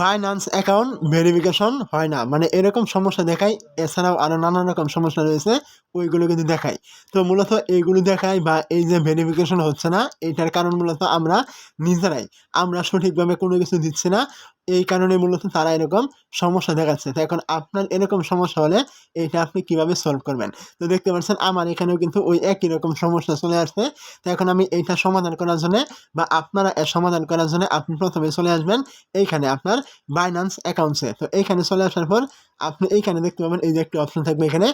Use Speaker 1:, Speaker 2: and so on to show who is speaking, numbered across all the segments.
Speaker 1: Binance account verification হয় না। মানে এরকম সমস্যা দেখায়, এছাড়াও আরও নানান রকম সমস্যা রয়েছে, ওইগুলো কিন্তু দেখায়। তো মূলত এইগুলো দেখায় বা এই যে ভেরিফিকেশন হচ্ছে না, এটার কারণ মূলত আমরা নিজেরাই। আমরা সঠিকভাবে কোনো কিছু দিচ্ছি না। এই কারণে মূলত তারা এরকম সমস্যা দেখাচ্ছে। তো এখন আপনার এরকম সমস্যা হলে এটা আপনি কীভাবে সলভ করবেন? তো দেখতে পাচ্ছেন আমার এখানেও কিন্তু ওই একই রকম সমস্যা চলে আসছে। তো এখন আমি এইটা সমাধান করার জন্য বা আপনারা সমাধান করার জন্য আপনি প্রথমে চলে আসবেন এইখানে আপনার বাইন্যান্স অ্যাকাউন্টসে তো এইখানে চলে আসার পর আপনি এইখানে দেখতে পাবেন, এই যে একটি অপশন থাকবে এখানে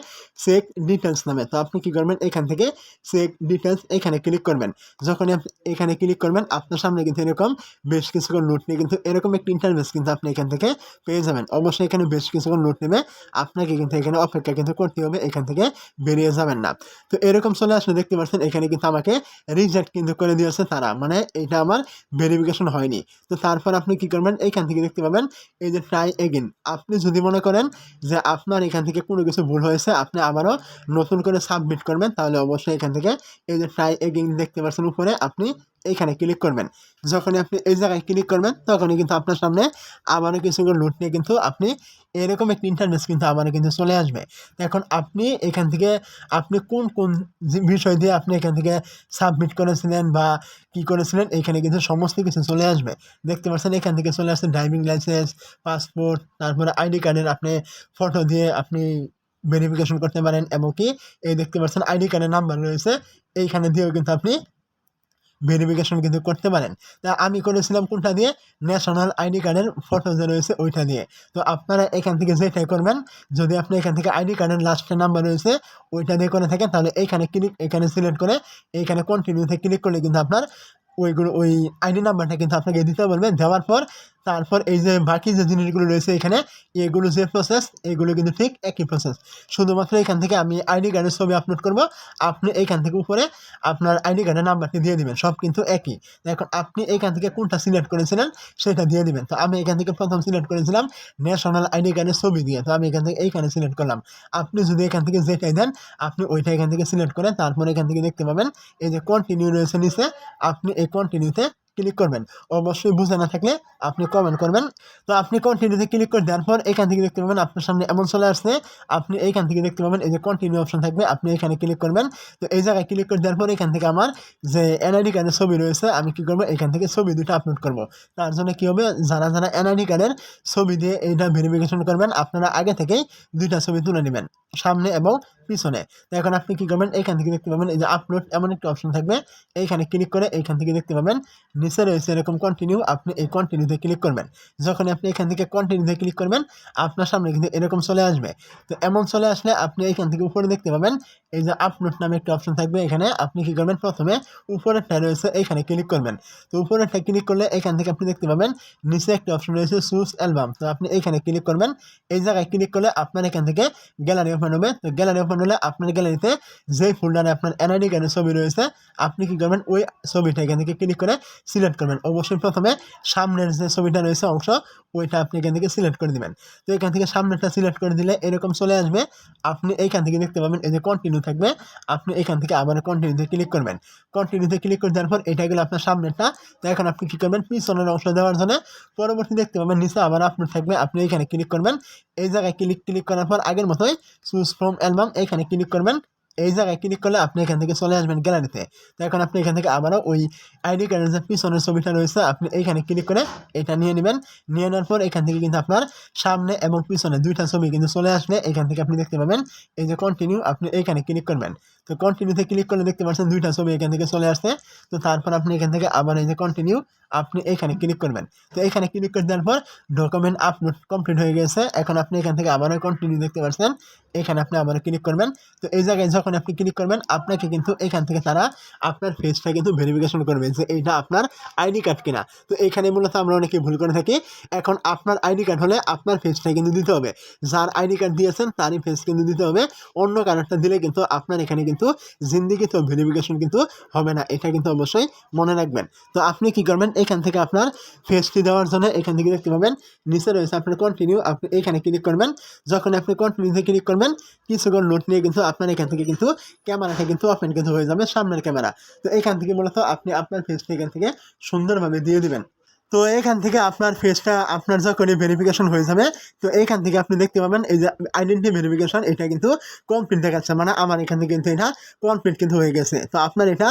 Speaker 1: চেক ডিটেলস নামে। তো আপনি কি করবেন? এখান থেকে চেক ডিটেলস এখানে ক্লিক করবেন। যখন এখানে ক্লিক করবেন, আপনার সামনে কিন্তু এরকম বেশ কিছুক্ষণ নোট নিয়ে কিন্তু এরকম একটি ইন্টারভেস কিন্তু আপনি এখান থেকে পেয়ে যাবেন। অবশ্যই এখানে বেশ কিছুক্ষণ নোট নেবে, আপনাকে কিন্তু এখানে অপেক্ষা কিন্তু করতে হবে, এখান থেকে বেরিয়ে যাবেন না। তো এরকম চলে আসলে দেখতে পাচ্ছেন, এখানে কিন্তু আমাকে রিজেক্ট কিন্তু করে দিয়েছে তারা। মানে এটা আমার ভেরিফিকেশন হয়নি। তো তারপর আপনি কি করবেন? এইখান থেকে দেখতে পাবেন, এই যে ট্রাই এগেন আপনি যদি মনে করেন যে আপনার এখান থেকে কোনো কিছু ভুল হয়েছে, আপনি আবারও নতুন করে সাবমিট করবেন, তাহলে অবশ্যই এখান থেকে এই যে ট্রাই এগেইন দেখতে পাচ্ছেন উপরে, আপনি এইখানে ক্লিক করবেন। যখনই আপনি এই জায়গায় ক্লিক করবেন, তখনই কিন্তু আপনার সামনে আবারও কিছু লুট নিয়ে কিন্তু আপনি এরকম একটি ইন্টারনেট কিন্তু আবারও কিন্তু চলে আসবে। এখন আপনি এখান থেকে আপনি কোন কোন বিষয় দিয়ে আপনি এখান থেকে সাবমিট করেছিলেন বা কি করেছিলেন, এখানে কিন্তু সমস্ত কিছু চলে আসবে। দেখতে পাচ্ছেন এখান থেকে চলে আসছে ড্রাইভিং লাইসেন্স পাসপোর্ট তারপরে আইডি কার্ডের আপনি ফটো দিয়ে আপনি ভেরিফিকেশন করতে পারেন, এমনকি এই দেখতে পাচ্ছেন আইডি কার্ডের নাম্বার রয়েছে, এইখানে দিয়েও কিন্তু আপনি ভেরিফিকেশন কিন্তু করতে পারেন। তা আমি করেছিলাম কোনটা দিয়ে? ন্যাশনাল আইডি কার্ডের ফটো যে রয়েছে ওইটা দিয়ে। তো আপনারা এখান থেকে যেটাই করবেন, যদি আপনি এখান থেকে আইডি কার্ডের লাস্টের নাম্বার রয়েছে, ওইটা দিয়ে করে থাকেন, তাহলে এইখানে ক্লিক এখানে সিলেক্ট করে এইখানে কন্টিনিউতে ক্লিক করলে কিন্তু আপনার ওইগুলো ওই আইডি নাম্বারটা কিন্তু আপনাকে দিতে বলবেন। দেওয়ার পর, তারপর এই যে বাকি যে জিনিসগুলো রয়েছে এখানে, এগুলো যে প্রসেস এগুলো কিন্তু ঠিক একই প্রসেস শুধুমাত্র এখান থেকে আমি আইডি কার্ডের ছবি আপলোড করব। আপনি এইখান থেকে উপরে আপনার আইডি কার্ডের নাম্বারটি দিয়ে দিবেন। সব কিন্তু একই। এখন আপনি এইখান থেকে কোনটা সিলেক্ট করেছিলেন, সেটা দিয়ে দিবেন। তো আমি এখান থেকে প্রথম সিলেক্ট করেছিলাম ন্যাশনাল আইডি কার্ডের ছবি দিয়ে। তো আমি এখান থেকে এইখানে সিলেক্ট করলাম। আপনি যদি এখান থেকে যেটাই দেন, আপনি ওইটা এখান থেকে সিলেক্ট করেন। তারপরে এখান থেকে দেখতে পাবেন, এই যে কন্টিনিউ রয়েছে নিচে, আপনি এই কন্টিনিউতে ক্লিক করবেন। অবশ্যই বুঝে না থাকলে আপনি কমেন্ট করবেন। তো আপনি কন্টিনিউতে ক্লিক করে দেওয়ার পর এখান থেকে দেখতে পাবেন আপনার সামনে এমন চলে আসছে। আপনি এইখান থেকে দেখতে পাবেন এই যে কন্টিনিউ অপশন থাকবে, আপনি এখানে ক্লিক করবেন। তো এই জায়গায় ক্লিক করে দেওয়ার পর এখান থেকে আমার যে এনআইডি কার্ডের ছবি রয়েছে, আমি কি করব? এখান থেকে ছবি দুটো আপলোড করব। তার জন্য কী হবে? যারা যারা এনআইডি কার্ডের ছবি দিয়ে এইটা ভেরিফিকেশন করবেন, আপনারা আগে থেকেই দুইটা ছবি তুলে নেবেন। সামনে এবং পিছনে। এখন আপনি কী করবেন? এখান থেকে দেখতে পাবেন এই যে আপলোড এমন একটা অপশন থাকবে। এইখানে ক্লিক করে এইখান থেকে দেখতে পাবেন, নিচে রয়েছে এরকম কন্টিনিউ আপনি এই কন্টিনিউতে ক্লিক করবেন। যখন আপনি এখান থেকে কন্টিনিউতে ক্লিক করবেন, আপনার সামনে কিন্তু এরকম চলে আসবে। তো এমন চলে আসলে আপনি এইখান থেকে উপরে দেখতে পাবেন, এই যে আপলোড নামে একটা অপশন থাকবে এখানে। আপনি কী করবেন? প্রথমে উপরেরটা রয়েছে, এইখানে ক্লিক করবেন। তো উপরেরটা ক্লিক করলে এখান থেকে আপনি দেখতে পাবেন, নিচে একটা অপশন রয়েছে সুস অ্যালবাম তো আপনি এইখানে ক্লিক করবেন, এই জায়গায় ক্লিক করলে আপনার এখান থেকে গ্যালারি ওপেন হবে, তো গ্যালারি ওপেন হলে আপনার গ্যালারিতে যেই ফোল্ডারে আপনার এনআইডি কার্ডের ছবি রয়েছে, আপনি কী করবেন? ওই ছবিটা এখান থেকে ক্লিক করে সিলেক্ট করবেন। অবশ্যই প্রথমে সামনের যে ছবিটা রয়েছে অংশ ওইটা আপনি এখান থেকে সিলেক্ট করে দিবেন। তো এখান থেকে সামনেরটা সিলেক্ট করে দিলে এরকম চলে আসবে। আপনি এইখান থেকে দেখতে পাবেন, এই যে কন্টিনিউ থাকবে। আপনি এখান থেকে আবার কন্টিনিউতে ক্লিক করবেন। কন্টিনিউতে ক্লিক করে দেওয়ার পর এটা গেলে আপনার সামনেরটা। তো এখন আপনি কী করবেন? পিছনের অংশ দেওয়ার জন্য পরবর্তী দেখতে পাবেন, নিচে আবার আপলোড থাকবে। আপনি এখানে ক্লিক করবেন। এই জায়গায় ক্লিক ক্লিক করার পর আগের মতোই চুজ ফ্রম অ্যালবাম এখানে ক্লিক করবেন। এই জায়গায় ক্লিক করলে আপনি এখান থেকে চলে আসবেন গ্যালারিতে তো এখন আপনি এখান থেকে আবারও ওই আইডি কার্ডের যে পিছনের ছবিটা রয়েছে, আপনি এইখানে ক্লিক করে এটা নিয়ে নেবেন। নিয়ে নেওয়ার পর এখান থেকে কিন্তু আপনার সামনে এবং পিছনে দুইটা ছবি কিন্তু চলে আসলে এখান থেকে আপনি দেখতে পাবেন। এই যে কন্টিনিউ আপনি এইখানে ক্লিক করবেন। তো কন্টিনিউতে ক্লিক করলে দেখতে পাচ্ছেন দুইটা ছবি এখান থেকে চলে আসছে। তো তারপর আপনি এখান থেকে আবার এই যে কন্টিনিউ আপনি এখানে ক্লিক করবেন। তো এখানে ক্লিক করে দেওয়ার পর ডকুমেন্ট আপলোড কমপ্লিট হয়ে গেছে। এখন আপনি এখান থেকে আবারও কন্টিনিউ দেখতে পাচ্ছেন এখানে আপনি আবারও ক্লিক করবেন। তো এই জায়গায় যখন আপনি ক্লিক করবেন, আপনাকে কিন্তু এখান থেকে তারা আপনার ফেসটা কিন্তু ভেরিফিকেশন করবে যে এইটা আপনার আইডি কার্ড কিনা। তো এখানে মূলত আমরা অনেকে ভুল করে থাকি। এখন আপনার আইডি কার্ড হলে আপনার ফেসটা কিন্তু দিতে হবে। যার আইডি কার্ড দিয়েছেন, তারই ফেস কিন্তু দিতে হবে। অন্য কার্ডটা দিলে কিন্তু আপনার এখানে কিন্তু জিন্দিগিতে ভেরিফিকেশন কিন্তু হবে না। এটা কিন্তু অবশ্যই মনে রাখবেন। তো আপনি কি করবেন? এখান থেকে আপনার ফেসটি দেওয়ার জন্য এখান থেকে দেখতে পাবেন, নিচে রয়েছে আপনার কন্টিনিউ আপনি এখানে ক্লিক করবেন। যখন আপনি কন্টিনিউতে ক্লিক করবেন, কিছুক্ষণ নোট নিয়ে কিন্তু আপনার এখান থেকে কিন্তু ক্যামেরাটা কিন্তু ওপেন কিন্তু হয়ে যাবে সামনের ক্যামেরা তো এখান থেকে মূলত আপনি আপনার ফেসটি এখান থেকে সুন্দরভাবে দিয়ে দিবেন। তো এখান থেকে আপনার ফেসটা আপনার যখনই ভেরিফিকেশন হয়ে যাবে, তো এইখান থেকে আপনি দেখতে পাবেন এই যে আইডেন্টি ভেরিফিকেশন এটা কিন্তু কমপ্লিট দেখাচ্ছে। মানে আমার এখান থেকে কিন্তু এটা কমপ্লিট কিন্তু হয়ে গেছে। তো আপনার এটা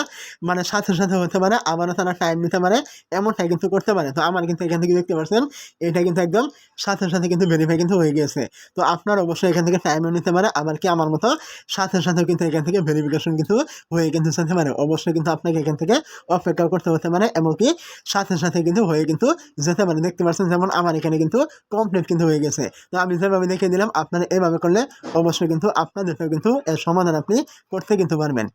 Speaker 1: মানে সাথে সাথে হতে পারে, আবারও তারা টাইম নিতে পারে, এমনটাই কিন্তু করতে পারে। তো আমার কিন্তু এখান থেকে দেখতে পাচ্ছেন, এটা কিন্তু একদম সাথে সাথে কিন্তু ভেরিফাই কিন্তু হয়ে গেছে। তো আপনার অবশ্যই এখান থেকে টাইমও নিতে পারে, আবার কি আমার মতো সাথে সাথে কিন্তু এখান থেকে ভেরিফিকেশন কিন্তু হয়ে কিন্তু যেতে পারে। অবশ্যই কিন্তু আপনাকে এখান থেকে অপেক্ষা করতে হতে পারে, এমনকি সাথে সাথে কিন্তু হয়ে কিন্তু যেতে পারেন দেখতে পাচ্ছেন, যেমন আমার এখানে কিন্তু কমপ্লিট কিন্তু হয়ে গেছে। তো আমি যেভাবে দেখে দিলাম আপনারা এভাবে করলে অবশ্যই কিন্তু আপনাদেরকেও কিন্তু এর সমাধান আপনি করতে কিন্তু পারবেন।